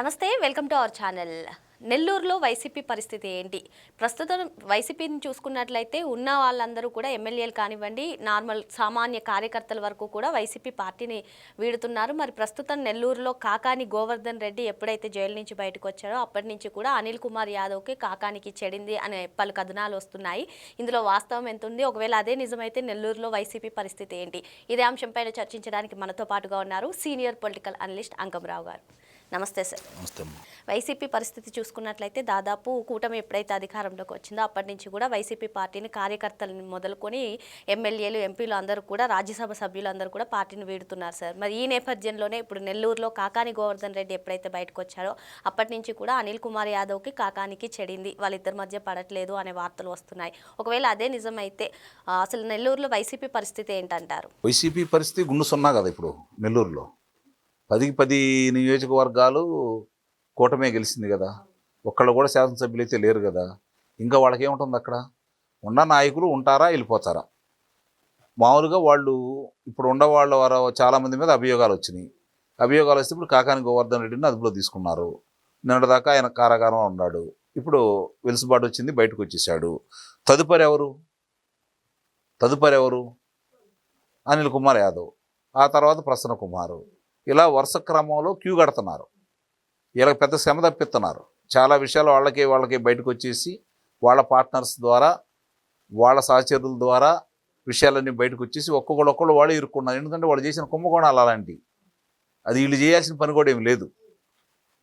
నమస్తే welcome to our channel. నెల్లూరులో YCP పరిస్థితి ఏంటి? ప్రస్తుతం వైసీపీని చూసుకున్నట్లయితే ఉన్న వాళ్ళందరూ కూడా ఎమ్మెల్యేలు కానివ్వండి నార్మల్ సామాన్య కార్యకర్తల వరకు కూడా వైసీపీ పార్టీని వీడుతున్నారు. మరి ప్రస్తుతం నెల్లూరులో కాకాని గోవర్ధన్ రెడ్డి ఎప్పుడైతే జైలు నుంచి బయటకు వచ్చారో అప్పటి నుంచి కూడా అనిల్ కుమార్ యాదవ్కి కాకానికి చెడింది అనే పలు కథనాలు వస్తున్నాయి. ఇందులో వాస్తవం ఎంత ఉంది? ఒకవేళ అదే నిజమైతే నెల్లూరులో వైసీపీ పరిస్థితి ఏంటి? ఇదే అంశంపైన చర్చించడానికి మనతో పాటుగా ఉన్నారు సీనియర్ పొలిటికల్ అనలిస్ట్ అంకంరావు గారు. నమస్తే సార్. నమస్తే వైసీపీ పరిస్థితి చూసుకున్నట్లయితే దాదాపు కూటమి ఎప్పుడైతే అధికారంలోకి వచ్చిందో అప్పటి నుంచి కూడా వైసీపీ పార్టీని కార్యకర్తలను మొదలుకొని ఎమ్మెల్యేలు ఎంపీలు అందరూ కూడా రాజ్యసభ సభ్యులు అందరూ కూడా పార్టీని వీడుతున్నారు సార్. మరి ఈ నేపథ్యంలోనే ఇప్పుడు నెల్లూరులో కాకాని గోవర్ధన్ రెడ్డి ఎప్పుడైతే బయటకు వచ్చారో అప్పటి నుంచి కూడా అనిల్ కుమార్ యాదవ్కి కాకానికి చెడింది. వాళ్ళిద్దరి మధ్య పడట్లేదు అనే వార్తలు వస్తున్నాయి. ఒకవేళ అదే నిజమైతే అసలు నెల్లూరులో వైసీపీ పరిస్థితి ఏంటంటారు? వైసీపీ పరిస్థితి గుండు సున్నా కదా ఇప్పుడు నెల్లూరులో. పదికి పది నియోజకవర్గాలు కూటమే గెలిచింది కదా. ఒక్కళ్ళు కూడా శాసనసభ్యులు అయితే లేరు కదా. ఇంకా వాళ్ళకి ఏముంటుంది అక్కడ? ఉన్న నాయకులు ఉంటారా వెళ్ళిపోతారా? మామూలుగా వాళ్ళు ఇప్పుడు ఉన్న వాళ్ళ వారు చాలామంది మీద అభియోగాలు వచ్చినాయి. అభియోగాలు వస్తే ఇప్పుడు కాకాని గోవర్ధన్ రెడ్డిని అదుపులో తీసుకున్నారు. నిన్నటిదాకా ఆయన కారాగారంలో ఉన్నాడు. ఇప్పుడు వెలుసుబాటు వచ్చింది బయటకు వచ్చేసాడు. తదుపరి ఎవరు? తదుపరి ఎవరు? అనిల్ కుమార్ యాదవ్. ఆ తర్వాత ప్రసన్న కుమారు. ఇలా వరుస క్రమంలో క్యూ కడుతున్నారు. ఇలా పెద్ద శ్రమ తప్పిస్తున్నారు. చాలా విషయాలు వాళ్ళకి వాళ్ళకి బయటకు వచ్చేసి వాళ్ళ పార్ట్నర్స్ ద్వారా వాళ్ళ సహచరుల ద్వారా విషయాలన్నీ బయటకు వచ్చేసి ఒక్కొక్కళ్ళు ఒక్కళ్ళు వాళ్ళు ఇరుక్కున్నారు. ఎందుకంటే వాళ్ళు చేసిన కుంభకోణాలు అలాంటి అది వీళ్ళు చేయాల్సిన పని కూడా ఏమి లేదు.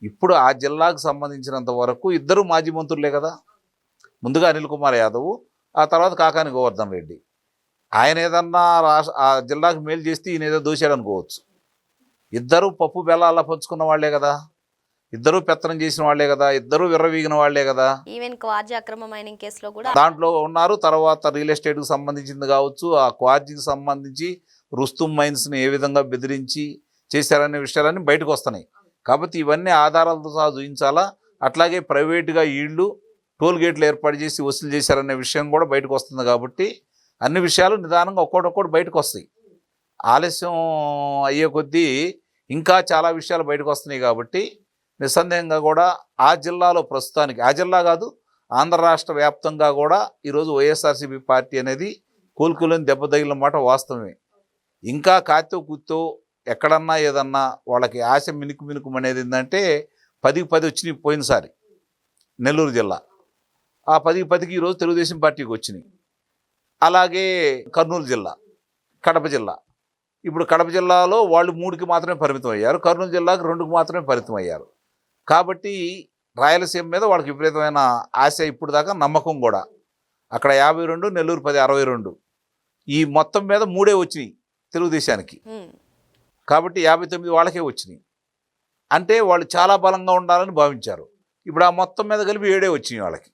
ఇప్పుడు ఆ జిల్లాకు సంబంధించినంత వరకు ఇద్దరు మాజీ మంత్రులే కదా. ముందుగా అనిల్ కుమార్ యాదవ్ ఆ తర్వాత కాకాని గోవర్ధన్ రెడ్డి. ఆయన ఏదన్నా రాష్ట్ర ఆ జిల్లాకు మేలు చేస్తే ఈయన ఏదో దూశాడు అనుకోవచ్చు. ఇద్దరు పప్పు బెల్లాల పంచుకున్న వాళ్ళే కదా. ఇద్దరు పెత్తనం చేసిన వాళ్ళే కదా. ఇద్దరు విర్రవీగిన వాళ్ళే కదా. ఈవెన్ క్వార్జీ అక్రమ మైనింగ్ కేసులో కూడా దాంట్లో ఉన్నారు. తర్వాత రియల్ ఎస్టేట్కి సంబంధించింది కావచ్చు. ఆ క్వార్జీకి సంబంధించి రుస్తుం మైన్స్ని ఏ విధంగా బెదిరించి చేశారనే విషయాలన్నీ బయటకు వస్తున్నాయి. కాబట్టి ఇవన్నీ ఆధారాలతో సహా చూపించాలా? అట్లాగే ప్రైవేటుగా ఈళ్ళు టోల్ గేట్లు ఏర్పాటు చేసి వసూలు చేశారనే విషయం కూడా బయటకు వస్తుంది కాబట్టి అన్ని విషయాలు నిదానంగా ఒక్కొక్కటి బయటకు వస్తాయి. ఆలస్యం అయ్యే కొద్దీ ఇంకా చాలా విషయాలు బయటకు వస్తున్నాయి కాబట్టి నిస్సందేహంగా కూడా ఆ జిల్లాలో ప్రస్తుతానికి ఆ జిల్లా కాదు ఆంధ్ర రాష్ట్ర వ్యాప్తంగా కూడా ఈరోజు వైఎస్ఆర్సీపీ పార్టీ అనేది కోలుకోలేని దెబ్బతగిలిన మాట వాస్తవమే. ఇంకా కాతో కూతో ఎక్కడన్నా ఏదన్నా వాళ్ళకి ఆశ మినుకు మినుకు అనేది ఏంటంటే పదికి పది వచ్చినాయి పోయినసారి నెల్లూరు జిల్లా. ఆ పదికి పదికి ఈరోజు తెలుగుదేశం పార్టీకి వచ్చినాయి. అలాగే కర్నూలు జిల్లా కడప జిల్లా. ఇప్పుడు కడప జిల్లాలో వాళ్ళు మూడుకి మాత్రమే పరిమితం అయ్యారు కర్నూలు జిల్లాకు రెండుకి మాత్రమే పరిమితం అయ్యారు. కాబట్టి రాయలసీమ మీద వాళ్ళకి విపరీతమైన ఆశ ఇప్పుడు దాకా నమ్మకం కూడా. అక్కడ యాభై రెండు నెల్లూరు పది అరవై రెండు. ఈ మొత్తం మీద మూడే వచ్చినాయి తెలుగుదేశానికి. కాబట్టి యాభై తొమ్మిది వాళ్ళకే వచ్చినాయి. అంటే వాళ్ళు చాలా బలంగా ఉండాలని భావించారు. ఇప్పుడు ఆ మొత్తం మీద కలిపి ఏడే వచ్చినాయి వాళ్ళకి.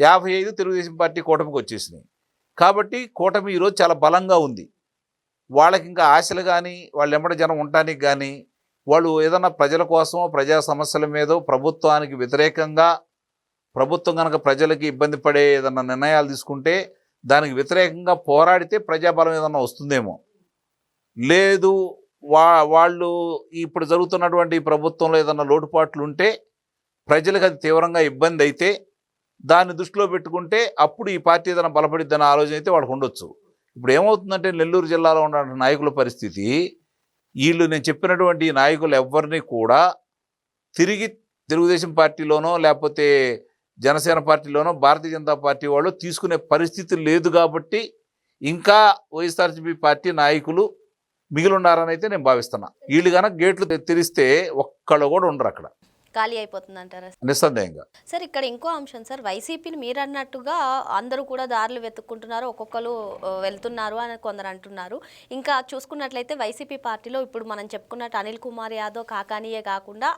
యాభై ఐదు తెలుగుదేశం పార్టీ కూటమికి వచ్చేసినాయి. కాబట్టి కూటమి ఈరోజు చాలా బలంగా ఉంది. వాళ్ళకి ఇంకా ఆశలు కానీ వాళ్ళు ఎమ్మడి జనం ఉండటానికి కానీ వాళ్ళు ఏదన్నా ప్రజల కోసమో ప్రజా సమస్యల మీదో ప్రభుత్వానికి వ్యతిరేకంగా ప్రభుత్వం కనుక ప్రజలకి ఇబ్బంది పడే ఏదన్నా నిర్ణయాలు తీసుకుంటే దానికి వ్యతిరేకంగా పోరాడితే ప్రజాబలం ఏదన్నా వస్తుందేమో. లేదు వా వాళ్ళు ఇప్పుడు జరుగుతున్నటువంటి ప్రభుత్వంలో ఏదన్నా లోటుపాట్లు ఉంటే ప్రజలకు అది తీవ్రంగా ఇబ్బంది అయితే దాన్ని దృష్టిలో పెట్టుకుంటే అప్పుడు ఈ పార్టీ ఏదైనా బలపడిద్దన్న ఆలోచన అయితే వాళ్ళకు ఉండొచ్చు. ఇప్పుడు ఏమవుతుందంటే నెల్లూరు జిల్లాలో ఉన్న నాయకుల పరిస్థితి వీళ్ళు నేను చెప్పినటువంటి నాయకులు ఎవరిని కూడా తిరిగి తెలుగుదేశం పార్టీలోనో లేకపోతే జనసేన పార్టీలోనో భారతీయ జనతా పార్టీ వాళ్ళు తీసుకునే పరిస్థితి లేదు కాబట్టి ఇంకా వైఎస్ఆర్సీపీ పార్టీ నాయకులు మిగిలి ఉన్నారని అయితే నేను భావిస్తున్నా. వీళ్ళు కనుక గేట్లు తెరిస్తే ఒక్కళ్ళు కూడా ఉండరు అక్కడ. ఖాళీ అయిపోతుంది అంటారా నిస్సందేహంగా. సార్ ఇక్కడ ఇంకో అంశం సార్ వైసీపీని మీరు అన్నట్టుగా అందరూ కూడా దారులు వెతుక్కుంటున్నారు ఒక్కొక్కరు వెళ్తున్నారు అని కొందరు అంటున్నారు. ఇంకా చూసుకున్నట్లయితే వైసీపీ పార్టీలో ఇప్పుడు మనం చెప్పుకున్నట్టు అనిల్ కుమార్ యాదవ్ కాకానియే కాకుండా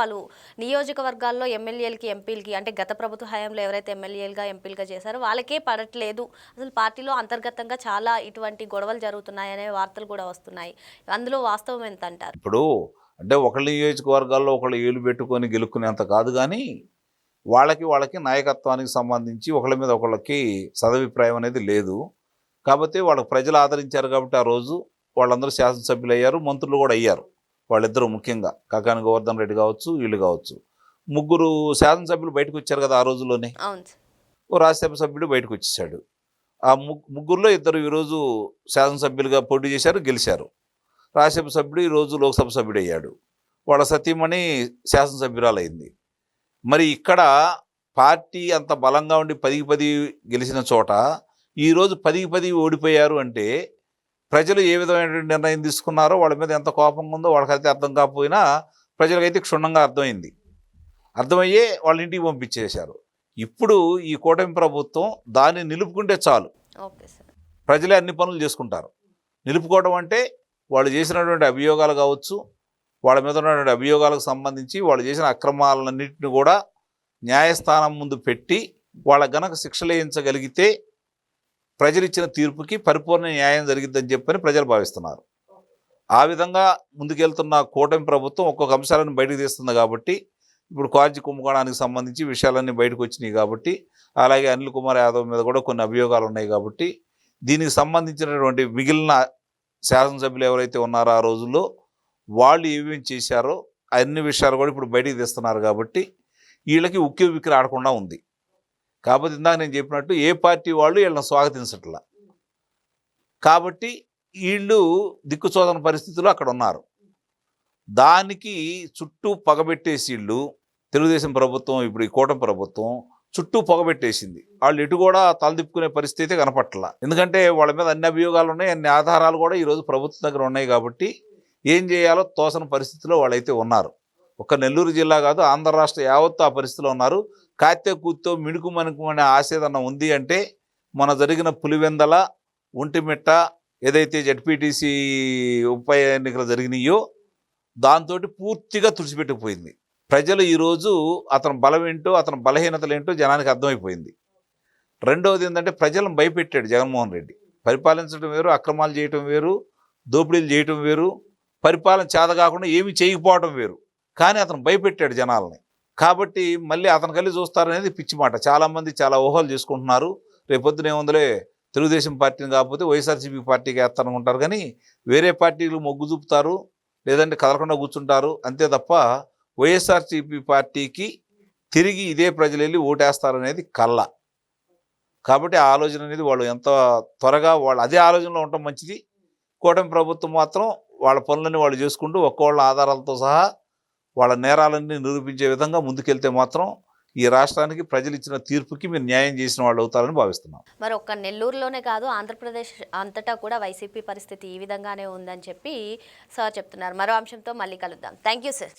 పలు నియోజకవర్గాల్లో ఎమ్మెల్యేలకి ఎంపీలకి అంటే గత ప్రభుత్వ హయాంలో ఎవరైతే ఎమ్మెల్యేలుగా ఎంపీలుగా చేశారో వాళ్ళకే పడట్లేదు. అసలు పార్టీలో అంతర్గతంగా చాలా ఇటువంటి గొడవలు జరుగుతున్నాయనే వార్తలు కూడా వస్తున్నాయి. అందులో వాస్తవం ఎంత అంటారు ఇప్పుడు అంటే ఒకళ్ళ నియోజకవర్గాల్లో ఒకళ్ళు ఏలు పెట్టుకొని గెలుక్కునేంత కాదు కానీ వాళ్ళకి వాళ్ళకి నాయకత్వానికి సంబంధించి ఒకళ్ళ మీద ఒకళ్ళకి సదభిప్రాయం అనేది లేదు. కాబట్టి వాళ్ళకి ప్రజలు ఆదరించారు కాబట్టి ఆ రోజు వాళ్ళందరూ శాసనసభ్యులు అయ్యారు మంత్రులు కూడా అయ్యారు. వాళ్ళిద్దరూ ముఖ్యంగా కాకాని గోవర్ధన్ రెడ్డి కావచ్చు వీళ్ళు కావచ్చు. ముగ్గురు శాసనసభ్యులు బయటకు వచ్చారు కదా ఆ సార్. ఓ రాజ్యసభ సభ్యుడు బయటకు వచ్చేసాడు ఆ ముగ్ ముగ్గురులో ఇద్దరు ఈరోజు శాసనసభ్యులుగా పోటీ చేశారు గెలిచారు. రాజ్యసభ సభ్యుడు ఈరోజు లోక్సభ సభ్యుడు అయ్యాడు వాళ్ళ సతీమణి శాసనసభ్యురాలైంది. మరి ఇక్కడ పార్టీ అంత బలంగా ఉండి పదికి పది గెలిచిన చోట ఈరోజు పదికి పది ఓడిపోయారు అంటే ప్రజలు ఏ విధమైన నిర్ణయం తీసుకున్నారో వాళ్ళ మీద ఎంత కోపంగా ఉందో వాళ్ళకైతే అర్థం కాకపోయినా ప్రజలకైతే క్షుణ్ణంగా అర్థమైంది. అర్థమయ్యే వాళ్ళ ఇంటికి పంపించేశారు. ఇప్పుడు ఈ కూటమి ప్రభుత్వం దాన్ని నిలుపుకుంటే చాలు. ప్రజలే అన్ని పనులు చేసుకుంటారు. నిలుపుకోవడం అంటే వాళ్ళు చేసినటువంటి అభియోగాలు కావచ్చు వాళ్ళ మీద ఉన్నటువంటి అభియోగాలకు సంబంధించి వాళ్ళు చేసిన అక్రమాలన్నింటిని కూడా న్యాయస్థానం ముందు పెట్టి వాళ్ళ గనక శిక్షలేయించగలిగితే ప్రజలిచ్చిన ప్రజలు ఇచ్చిన తీర్పుకి పరిపూర్ణ న్యాయం జరిగిద్దని చెప్పని ప్రజలు భావిస్తున్నారు. ఆ విధంగా ముందుకెళ్తున్న కూటమి ప్రభుత్వం ఒక్కొక్క అంశాలను బయటకు తీస్తుంది కాబట్టి ఇప్పుడు కార్జీ కుంభకోణానికి సంబంధించి విషయాలన్నీ బయటకు వచ్చినాయి కాబట్టి అలాగే అనిల్ కుమార్ యాదవ్ మీద కూడా కొన్ని అభియోగాలు ఉన్నాయి కాబట్టి దీనికి సంబంధించినటువంటి మిగిలిన శాసనసభ్యులు ఎవరైతే ఉన్నారో ఆ రోజుల్లో వాళ్ళు ఏమేమి చేశారో అన్ని విషయాలు కూడా ఇప్పుడు బయటికి తీస్తున్నారు కాబట్టి వీళ్ళకి ఉక్కి ఉక్కిరి ఆడకుండా ఉంది. కాబట్టి ఇందాక నేను చెప్పినట్టు ఏ పార్టీ వాళ్ళు వీళ్ళని స్వాగతించట్లా. కాబట్టి వీళ్ళు దిక్కుచోదన పరిస్థితుల్లో అక్కడ ఉన్నారు. దానికి చుట్టూ పగబెట్టేసి వీళ్ళు తెలుగుదేశం ప్రభుత్వం ఇప్పుడు ఈ కూటమి ప్రభుత్వం చుట్టూ పొగబెట్టేసింది. వాళ్ళు ఎటు కూడా తలదిప్పుకునే పరిస్థితి కనపట్ల. ఎందుకంటే వాళ్ళ మీద అన్ని అభియోగాలు ఉన్నాయి అన్ని ఆధారాలు కూడా ఈరోజు ప్రభుత్వం దగ్గర ఉన్నాయి కాబట్టి ఏం చేయాలో తోసని పరిస్థితిలో వాళ్ళైతే ఉన్నారు. ఒక నెల్లూరు జిల్లా కాదు ఆంధ్ర రాష్ట్ర యావత్తు ఆ పరిస్థితిలో ఉన్నారు. కాత్య కూత్తో మిణుకు మణుకు అనే ఉంది అంటే మన జరిగిన పులివెందల ఒంటిమిట్ట ఏదైతే జడ్పీటీసీ ఉప ఎన్నికలు జరిగినాయో దాంతో పూర్తిగా తుడిచిపెట్టుకుపోయింది ప్రజలు ఈరోజు అతను బలం ఏంటో అతని బలహీనతలు ఏంటో జనానికి అర్థమైపోయింది. రెండవది ఏంటంటే ప్రజలను భయపెట్టాడు జగన్మోహన్ రెడ్డి. పరిపాలించడం వేరు అక్రమాలు చేయటం వేరు దోపిడీలు చేయటం వేరు పరిపాలన చేత కాకుండా ఏమీ చేయకపోవడం వేరు. కానీ అతను భయపెట్టాడు జనాలని. కాబట్టి మళ్ళీ అతను కలిసి చూస్తారనేది పిచ్చి మాట. చాలామంది చాలా ఊహలు చేసుకుంటున్నారు. రేపొద్దున ఏముందలే తెలుగుదేశం పార్టీని కాకపోతే వైఎస్ఆర్సీపీ పార్టీకి వేస్తారనుకుంటారు. కానీ వేరే పార్టీలు మొగ్గు చూపుతారు లేదంటే కదలకుండా కూర్చుంటారు. అంతే తప్ప వైఎస్ఆర్సీపీ పార్టీకి తిరిగి ఇదే ప్రజలు వెళ్ళి ఓటేస్తారనేది కళ్ళ. కాబట్టి ఆ ఆలోచన అనేది వాళ్ళు ఎంత త్వరగా వాళ్ళు అదే ఆలోచనలో ఉండటం మంచిది. కూటమి ప్రభుత్వం మాత్రం వాళ్ళ పనులన్నీ వాళ్ళు చేసుకుంటూ ఒక్కోళ్ళ ఆధారాలతో సహా వాళ్ళ నేరాలన్నీ నిరూపించే విధంగా ముందుకెళ్తే మాత్రం ఈ రాష్ట్రానికి ప్రజలు ఇచ్చిన తీర్పుకి మీరు న్యాయం చేసిన వాళ్ళు అవుతారని భావిస్తున్నాం. మరి ఒక్క నెల్లూరులోనే కాదు ఆంధ్రప్రదేశ్ అంతటా కూడా వైసీపీ పరిస్థితి ఈ విధంగానే ఉందని చెప్పి సార్ చెప్తున్నారు. మరో అంశంతో మళ్ళీ కలుద్దాం. Thank you sir.